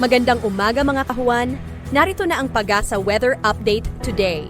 Magandang umaga mga kahuan. Narito na ang Pagasa Weather Update today.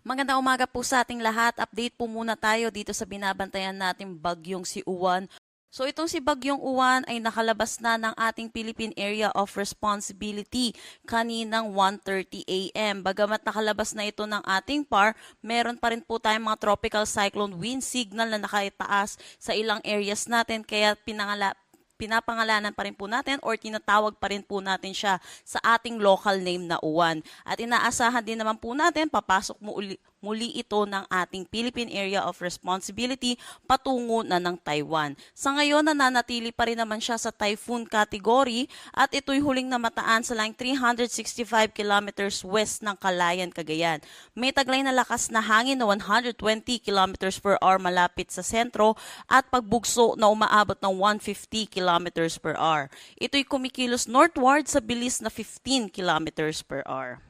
Magandang umaga po sa ating lahat. Update po muna tayo dito sa binabantayan nating bagyong si Uwan. So itong si Bagyong Uwan ay nakalabas na ng ating Philippine Area of Responsibility kaninang 1.30 a.m. Bagamat nakalabas na ito ng ating PAR, meron pa rin po tayong mga tropical cyclone wind signal na nakataas sa ilang areas natin kaya pinangala pinapangalanan pa rin po natin or tinatawag pa rin po natin siya sa ating local name na Uwan. At inaasahan din naman po natin, papasok mo uli, muli ito ng ating Philippine Area of Responsibility patungo na ng Taiwan. Sa ngayon, nananatili pa rin naman siya sa typhoon category at ito'y huling namataan sa line 365 kilometers west ng Calayan, Cagayan. May taglay na lakas na hangin na 120 kilometers per hour malapit sa sentro at pagbugso na umaabot ng 150 kilometers per hour. Ito'y kumikilos northward sa bilis na 15 kilometers per hour.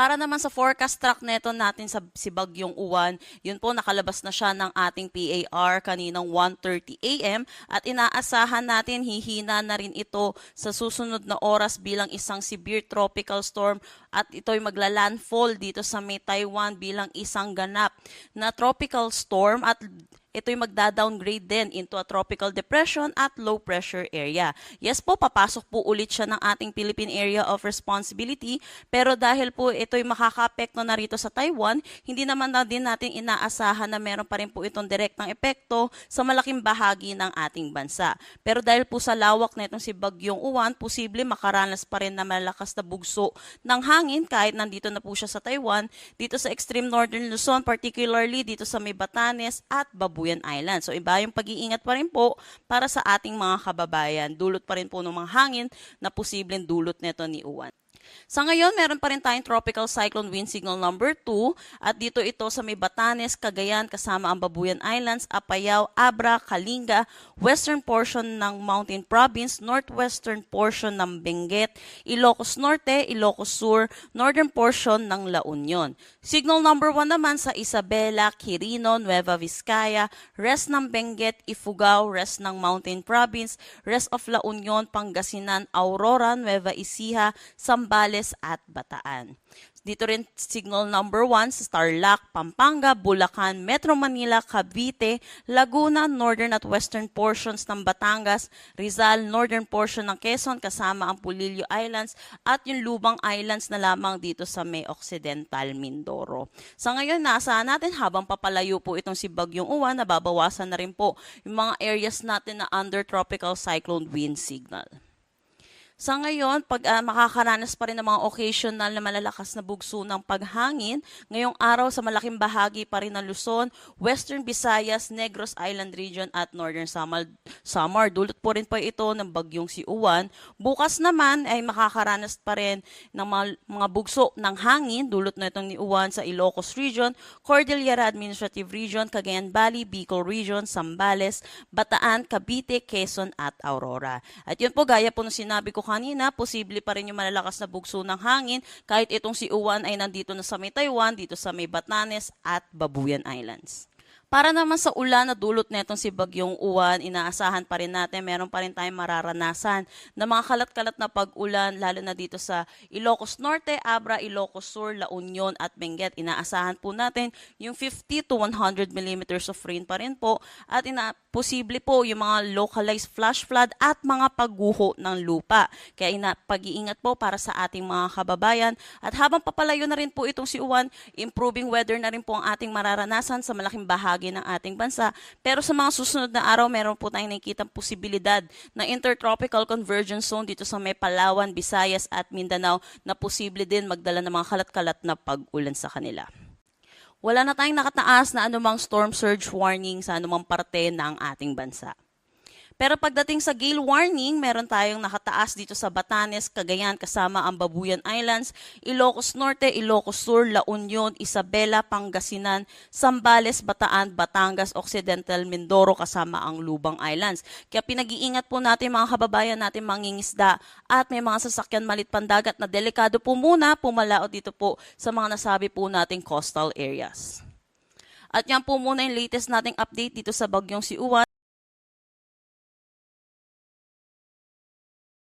Para naman sa forecast track neto natin sa si Bagyong Uwan, yun po nakalabas na siya ng ating PAR kaninang 1:30 AM at inaasahan natin hihina na rin ito sa susunod na oras bilang isang severe tropical storm. At ito'y maglalandfall dito sa may Taiwan bilang isang ganap na tropical storm. At ito'y magda-downgrade din into a tropical depression at low pressure area. Yes po, papasok po ulit siya ng ating Philippine Area of Responsibility, pero dahil po ito'y makaka-apekto na rito sa Taiwan, hindi naman na din natin inaasahan na meron pa rin po itong direktang epekto sa malaking bahagi ng ating bansa. Pero dahil po sa lawak na itong si Bagyong Uwan, posible makaranas pa rin na malakas na bugso ng hangin kahit nandito na po siya sa Taiwan, dito sa extreme northern Luzon, particularly dito sa may Batanes at Babuyan Island. So iba yung pag-iingat pa rin po para sa ating mga kababayan. Dulot pa rin po ng mga hangin na posibleng dulot nito ni Uwan. Sa ngayon, meron pa rin tayong tropical cyclone wind signal number 2 at dito ito sa may Batanes, Cagayan kasama ang Babuyan Islands, Apayao, Abra, Kalinga, western portion ng Mountain Province, northwestern portion ng Benguet, Ilocos Norte, Ilocos Sur, northern portion ng La Union. Signal number 1 naman sa Isabela, Quirino, Nueva Vizcaya, rest ng Benguet, Ifugao, rest ng Mountain Province, rest of La Union, Pangasinan, Aurora, Nueva Ecija, Sambales at Bataan. Dito rin signal number 1 sa Starlac, Pampanga, Bulacan, Metro Manila, Cavite, Laguna, northern at western portions ng Batangas, Rizal, northern portion ng Quezon kasama ang Pulillo Islands at yung Lubang Islands na lamang dito sa may Occidental Mindoro. Sa ngayon, naasahan natin habang papalayo po itong si Bagyong Uwan, nababawasan na rin po yung mga areas natin na under tropical cyclone wind signal. Sa ngayon, pag ah, makakaranas pa rin ng mga occasional na malalakas na bugso ng paghangin, ngayong araw sa malaking bahagi pa rin ng Luzon, Western Visayas, Negros Island Region at Northern Samar. Samar. Dulot po rin po ito ng bagyong si Uwan. Bukas naman ay makakaranas pa rin ng mga, mga bugso ng hangin, dulot na itong ni Uwan sa Ilocos Region, Cordillera Administrative Region, Cagayan Valley, Bicol Region, Sambales, Bataan, Cavite, Quezon at Aurora. At yun po, gaya po ng sinabi ko kanina, posible pa rin yung malalakas na bugso ng hangin kahit itong si Uwan ay nandito na sa may Taiwan, dito sa may Batanes at Babuyan Islands. Para naman sa ulan na dulot netong si Bagyong Uwan, inaasahan pa rin natin, meron pa rin tayong mararanasan na mga kalat-kalat na pag-ulan, lalo na dito sa Ilocos Norte, Abra, Ilocos Sur, La Union at Benguet. Inaasahan po natin yung 50 to 100 millimeters of rain pa rin po at ina posible po yung mga localized flash flood at mga pagguho ng lupa. Kaya ina pag-iingat po para sa ating mga kababayan. At habang papalayo na rin po itong si Uwan, improving weather na rin po ang ating mararanasan sa malaking bahagi ng ating bansa. Pero sa mga susunod na araw, meron po tayong nakikita posibilidad na intertropical convergence zone dito sa may Palawan, Visayas at Mindanao na posible din magdala ng mga kalat-kalat na pag-ulan sa kanila. Wala na tayong nakataas na anumang storm surge warning sa anumang parte ng ating bansa. Pero pagdating sa gale warning, meron tayong nakataas dito sa Batanes, Cagayan kasama ang Babuyan Islands, Ilocos Norte, Ilocos Sur, La Union, Isabela, Pangasinan, Sambales, Bataan, Batangas, Occidental Mindoro kasama ang Lubang Islands. Kaya pinag-iingat po natin mga kababayan natin mangingisda at may mga sasakyan malit pandagat na delikado po muna pumalaot dito po sa mga nasabi po nating coastal areas. At yan po muna yung latest nating update dito sa Bagyong si Uwan.